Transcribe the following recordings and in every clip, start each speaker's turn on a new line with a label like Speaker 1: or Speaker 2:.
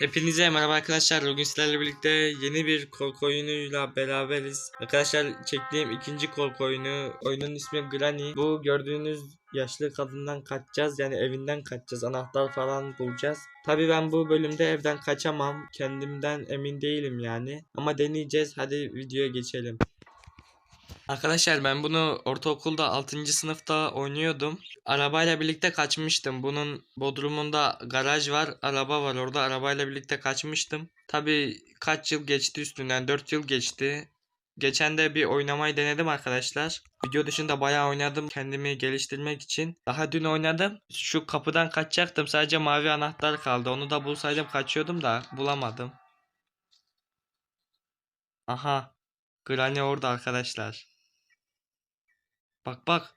Speaker 1: Hepinize merhaba arkadaşlar. Bugün sizlerle birlikte yeni bir korku oyunuyla beraberiz. Arkadaşlar çektiğim ikinci korku oyunu. Oyunun ismi Granny. Bu gördüğünüz yaşlı kadından kaçacağız. Yani evinden kaçacağız. Anahtar falan bulacağız. Tabii ben bu bölümde evden kaçamam. Kendimden emin değilim yani. Ama deneyeceğiz. Hadi videoya geçelim. Arkadaşlar ben bunu ortaokulda 6. sınıfta oynuyordum. Arabayla birlikte kaçmıştım. Bunun bodrumunda garaj var, araba var orada. Arabayla birlikte kaçmıştım. Tabii kaç yıl geçti üstünden? 4 yıl geçti. Geçen de bir oynamayı denedim arkadaşlar. Video dışında bayağı oynadım kendimi geliştirmek için. Daha dün oynadım. Şu kapıdan kaçacaktım. Sadece mavi anahtar kaldı. Onu da bulsaydım kaçıyordum da bulamadım. Aha. Granny orada arkadaşlar. Bak bak.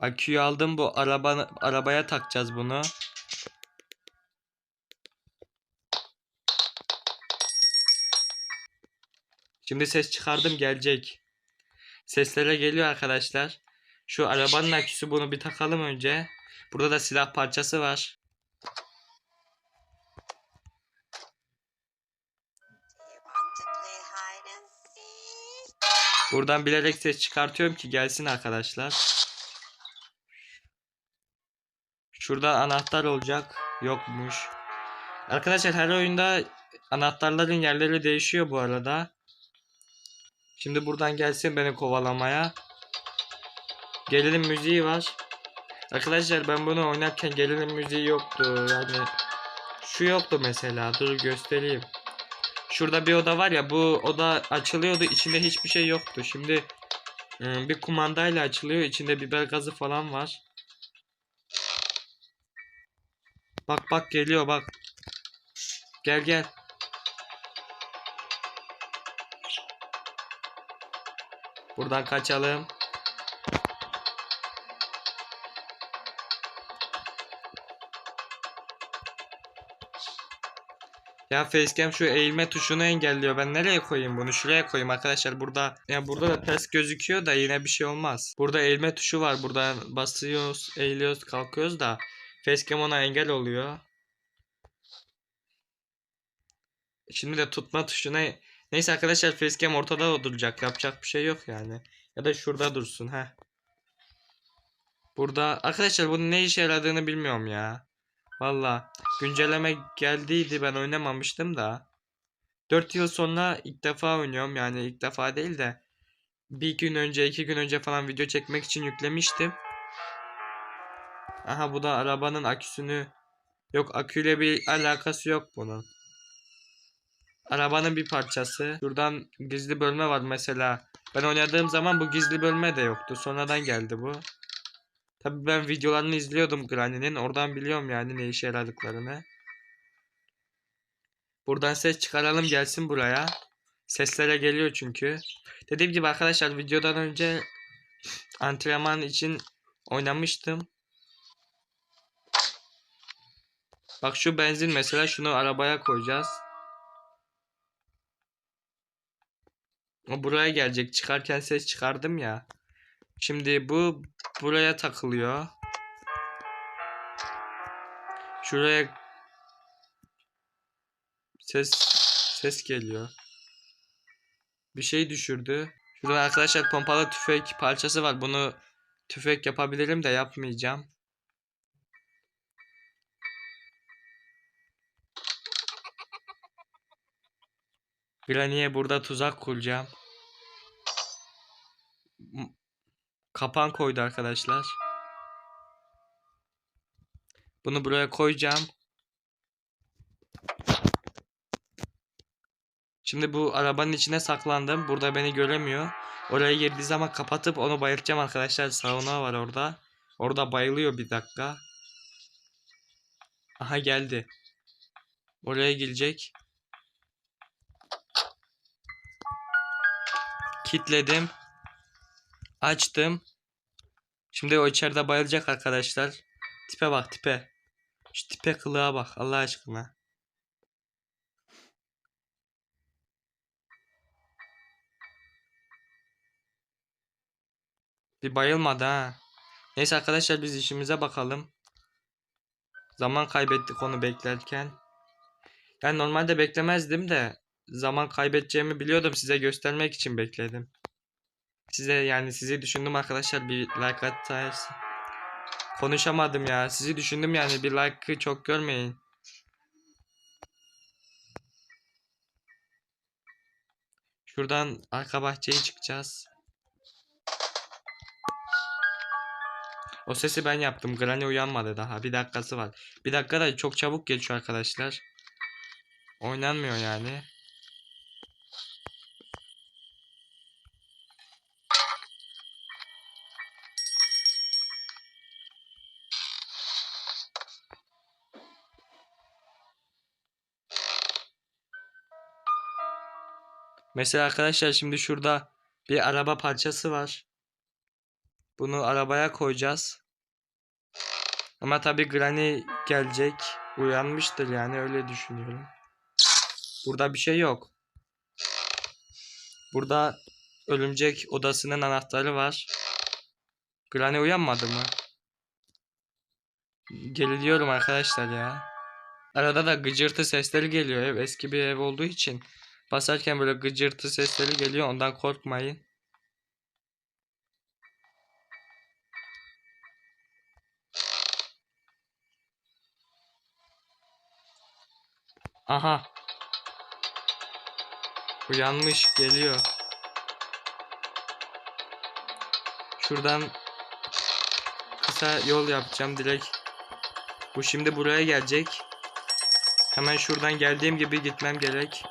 Speaker 1: Aküyü aldım bu araba arabaya takacağız bunu. Şimdi ses çıkardım gelecek. Seslere geliyor arkadaşlar. Şu arabanın aküsü bunu bir takalım önce. Burada da silah parçası var. Buradan bilerek ses çıkartıyorum ki gelsin arkadaşlar. Şurada anahtar olacak. Yokmuş. Arkadaşlar her oyunda anahtarların yerleri değişiyor bu arada. Şimdi buradan gelsin beni kovalamaya. Gelelim müziği var. Arkadaşlar ben bunu oynarken gelelim müziği yoktu. Yani şu yoktu mesela. Dur göstereyim. Şurada bir oda var ya bu oda açılıyordu içinde hiçbir şey yoktu. Şimdi e, bir kumandayla açılıyor içinde biber gazı falan var. Bak bak geliyor bak. Gel gel. Buradan kaçalım. Ya facecam şu eğilme tuşunu engelliyor. Ben nereye koyayım bunu? Şuraya koyayım arkadaşlar. Burada ya burada da ters gözüküyor da yine bir şey olmaz. Burada eğilme tuşu var. Burada basıyoruz, eğiliyoruz, kalkıyoruz da facecam ona engel oluyor. Şimdi de tutma tuşuna Neyse arkadaşlar facecam ortada duracak. Yapacak bir şey yok yani. Ya da şurada dursun ha. Burada arkadaşlar bunun ne işe yaradığını bilmiyorum ya. Valla güncelleme geldiydi ben oynamamıştım da. 4 yıl sonra ilk defa oynuyorum yani ilk defa değil de bir gün önce iki gün önce falan video çekmek için yüklemiştim. Aha bu da arabanın aküsünü yok aküyle bir alakası yok bunun. Arabanın bir parçası. Şuradan gizli bölme var mesela. Ben oynadığım zaman bu gizli bölme de yoktu. Sonradan geldi bu. Tabii ben videolarını izliyordum Granny'nin. Oradan biliyorum yani ne işe yaradıklarını. Buradan ses çıkaralım gelsin buraya. Seslere geliyor çünkü. Dediğim gibi arkadaşlar videodan önce antrenman için oynamıştım. Bak şu benzin mesela şunu arabaya koyacağız. O buraya gelecek. Çıkarken ses çıkardım ya. Şimdi bu buraya takılıyor. Şuraya ses ses geliyor. Bir şey düşürdü. Şurada arkadaşlar pompalı tüfek parçası var. Bunu tüfek yapabilirim de yapmayacağım. Granny'e burada tuzak kuracağım. Kapan koydu arkadaşlar. Bunu buraya koyacağım. Şimdi bu arabanın içine saklandım. Burada beni göremiyor. Oraya girdiği zaman kapatıp onu bayıltacağım arkadaşlar. Sauna var orada. Orada bayılıyor bir dakika. Aha geldi. Oraya gelecek. Kitledim. Açtım. Şimdi o içeride bayılacak arkadaşlar. Tipe bak tipe. Şu tipe kılığa bak Allah aşkına. Bir bayılmadı ha. Neyse arkadaşlar biz işimize bakalım. Zaman kaybettik onu beklerken. Ben normalde beklemezdim de zaman kaybedeceğimi biliyordum. Size göstermek için bekledim. Size yani sizi düşündüm arkadaşlar bir like atarsın. Konuşamadım ya. Sizi düşündüm yani bir like'ı çok görmeyin. Şuradan arka bahçeye çıkacağız. O sesi ben yaptım. Granny uyanmadı daha. Bir dakikası var. Bir dakika da çok çabuk geçiyor arkadaşlar. Oynanmıyor yani. Mesela arkadaşlar şimdi şurada bir araba parçası var. Bunu arabaya koyacağız. Ama tabi Granny gelecek. Uyanmıştır yani öyle düşünüyorum. Burada bir şey yok. Burada örümcek odasının anahtarı var. Granny uyanmadı mı? Geliyorum arkadaşlar ya. Arada da gıcırtı sesleri geliyor. Ev eski bir ev olduğu için basarken böyle gıcırtı sesleri geliyor. Ondan korkmayın. Aha. Uyanmış geliyor. Şuradan kısa yol yapacağım direkt. Bu şimdi buraya gelecek. Hemen şuradan geldiğim gibi gitmem gerek.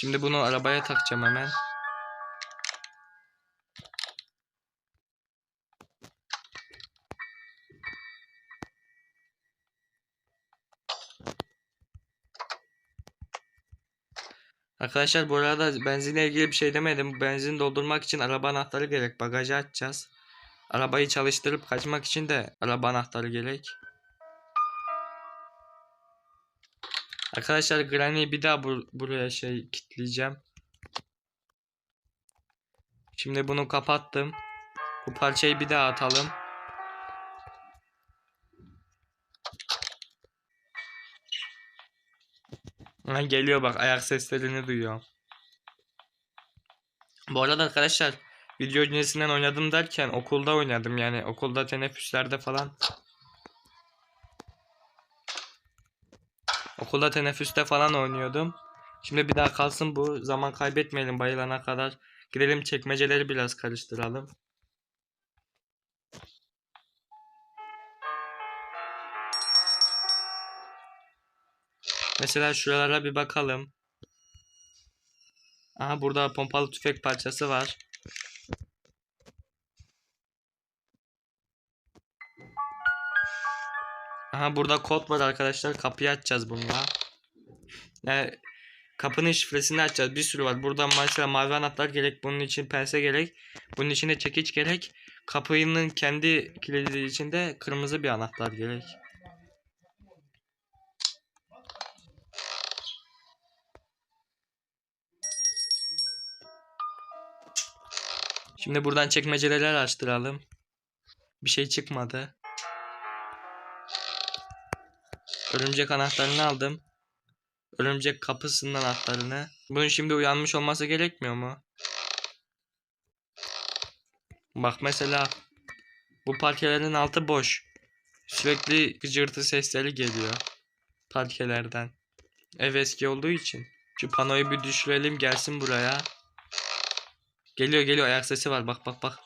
Speaker 1: Şimdi bunu arabaya takacağım hemen. Arkadaşlar bu arada benzinle ilgili bir şey demedim. Benzin doldurmak için araba anahtarı gerek. Bagajı açacağız. Arabayı çalıştırıp kaçmak için de araba anahtarı gerek. Arkadaşlar Granny'i bir daha bur- buraya şey kitleyeceğim. Şimdi bunu kapattım. Bu parçayı bir daha atalım. Ha, geliyor bak ayak seslerini duyuyor. Bu arada arkadaşlar video öncesinden oynadım derken okulda oynadım yani okulda teneffüslerde falan. Okulda teneffüste falan oynuyordum. Şimdi bir daha kalsın bu zaman kaybetmeyelim bayılana kadar. Gidelim çekmeceleri biraz karıştıralım. Mesela şuralara bir bakalım. Aha burada pompalı tüfek parçası var. Aha burada kod var arkadaşlar. Kapıyı açacağız bununla. Yani kapının şifresini açacağız. Bir sürü var. Buradan mesela mavi anahtar gerek. Bunun için pense gerek. Bunun için de çekiç gerek. Kapının kendi kilidi için de kırmızı bir anahtar gerek. Şimdi buradan çekmeceleri araştıralım. Bir şey çıkmadı. Örümcek anahtarını aldım. Örümcek kapısının anahtarını. Bunun şimdi uyanmış olması gerekmiyor mu? Bak mesela bu parkelerin altı boş. Sürekli gıcırtı sesleri geliyor. Parkelerden. Ev eski olduğu için. Şu panoyu bir düşürelim gelsin buraya. Geliyor geliyor ayak sesi var bak bak bak.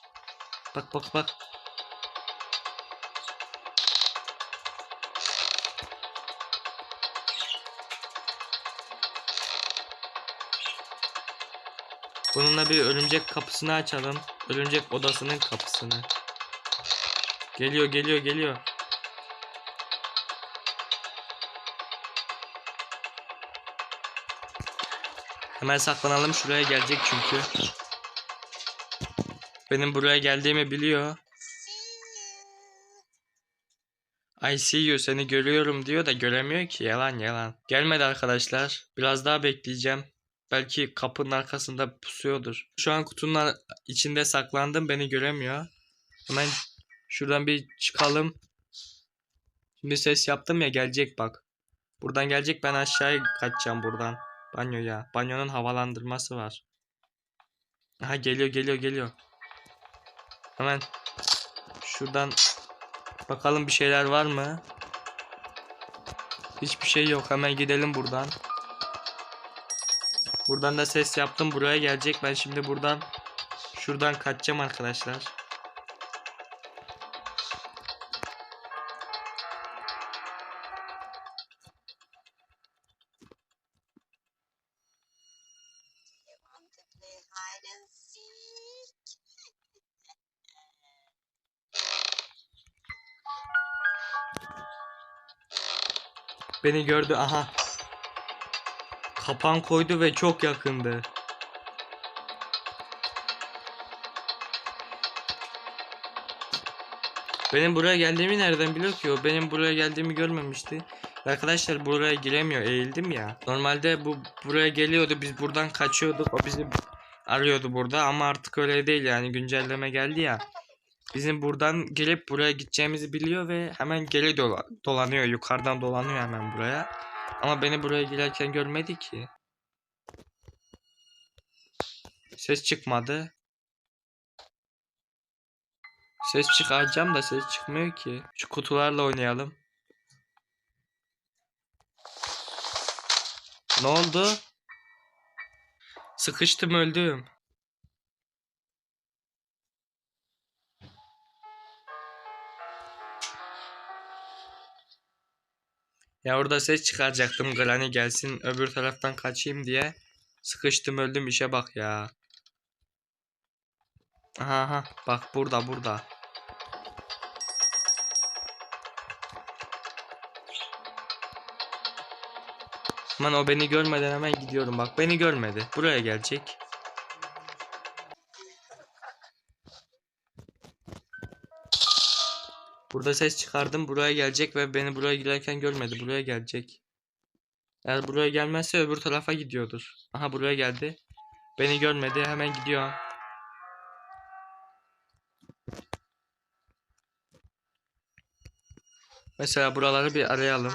Speaker 1: Bak bak bak. Bununla bir örümcek kapısını açalım. Örümcek odasının kapısını. Geliyor geliyor geliyor. Hemen saklanalım şuraya gelecek çünkü. Benim buraya geldiğimi biliyor. I see you seni görüyorum diyor da göremiyor ki yalan yalan. Gelmedi arkadaşlar. Biraz daha bekleyeceğim. Belki kapının arkasında pusuyordur. Şu an kutunun içinde saklandım beni göremiyor. Hemen şuradan bir çıkalım. Şimdi ses yaptım ya gelecek bak. Buradan gelecek ben aşağıya kaçacağım buradan. Banyoya. Banyonun havalandırması var. Aha geliyor geliyor geliyor. Hemen şuradan bakalım bir şeyler var mı? Hiçbir şey yok. Hemen gidelim buradan. Buradan da ses yaptım. Buraya gelecek. Ben şimdi buradan şuradan kaçacağım arkadaşlar. Beni gördü. Aha. Kapan koydu ve çok yakındı. Benim buraya geldiğimi nereden biliyor ki o? Benim buraya geldiğimi görmemişti. Arkadaşlar buraya giremiyor. Eğildim ya. Normalde bu buraya geliyordu. Biz buradan kaçıyorduk. O bizi arıyordu burada ama artık öyle değil yani güncelleme geldi ya. Bizim buradan gelip buraya gideceğimizi biliyor ve hemen geri dola- dolanıyor. Yukarıdan dolanıyor hemen buraya. Ama beni buraya girerken görmedi ki. Ses çıkmadı. Ses çıkaracağım da ses çıkmıyor ki. Şu kutularla oynayalım. Ne oldu? Sıkıştım öldüm. Ya orada ses çıkaracaktım Granny gelsin öbür taraftan kaçayım diye. Sıkıştım öldüm işe bak ya. Aha, aha bak burada burada. Aman o beni görmeden hemen gidiyorum bak beni görmedi. Buraya gelecek. Burada ses çıkardım buraya gelecek ve beni buraya girerken görmedi. Buraya gelecek. Eğer buraya gelmezse öbür tarafa gidiyordur. Aha buraya geldi. Beni görmedi hemen gidiyor. Mesela buraları bir arayalım.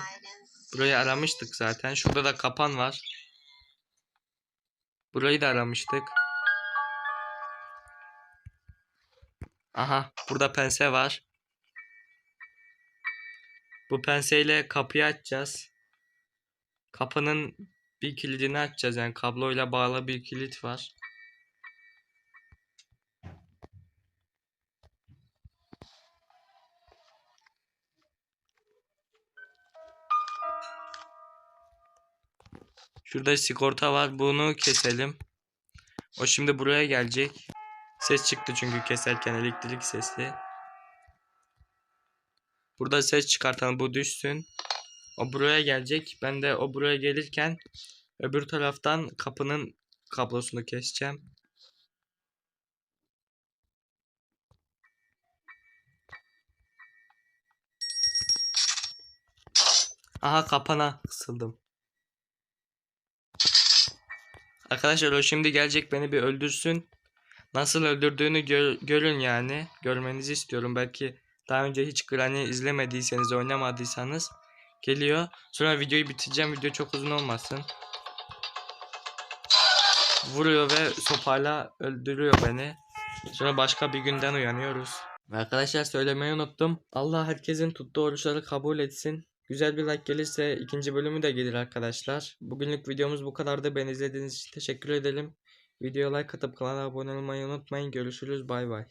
Speaker 1: Burayı aramıştık zaten. Şurada da kapan var. Burayı da aramıştık. Aha, burada pense var. Bu penseyle kapıyı açacağız. Kapının bir kilidini açacağız yani kabloyla bağlı bir kilit var. Şurada sigorta var. Bunu keselim. O şimdi buraya gelecek. Ses çıktı çünkü keserken elektrik sesi. Burada ses çıkartan bu düşsün. O buraya gelecek. Ben de o buraya gelirken öbür taraftan kapının kablosunu keseceğim. Aha kapana kısıldım. Arkadaşlar o şimdi gelecek beni bir öldürsün. Nasıl öldürdüğünü gör- görün yani. Görmenizi istiyorum. Belki daha önce hiç Granny izlemediyseniz, oynamadıysanız geliyor. Sonra videoyu bitireceğim. Video çok uzun olmasın. Vuruyor ve sopayla öldürüyor beni. Sonra başka bir günden uyanıyoruz. Arkadaşlar söylemeyi unuttum. Allah herkesin tuttuğu oruçları kabul etsin. Güzel bir like gelirse ikinci bölümü de gelir arkadaşlar. Bugünlük videomuz bu kadardı. Beni izlediğiniz için teşekkür ederim. Videoya like atıp kanala abone olmayı unutmayın. Görüşürüz. Bay bay.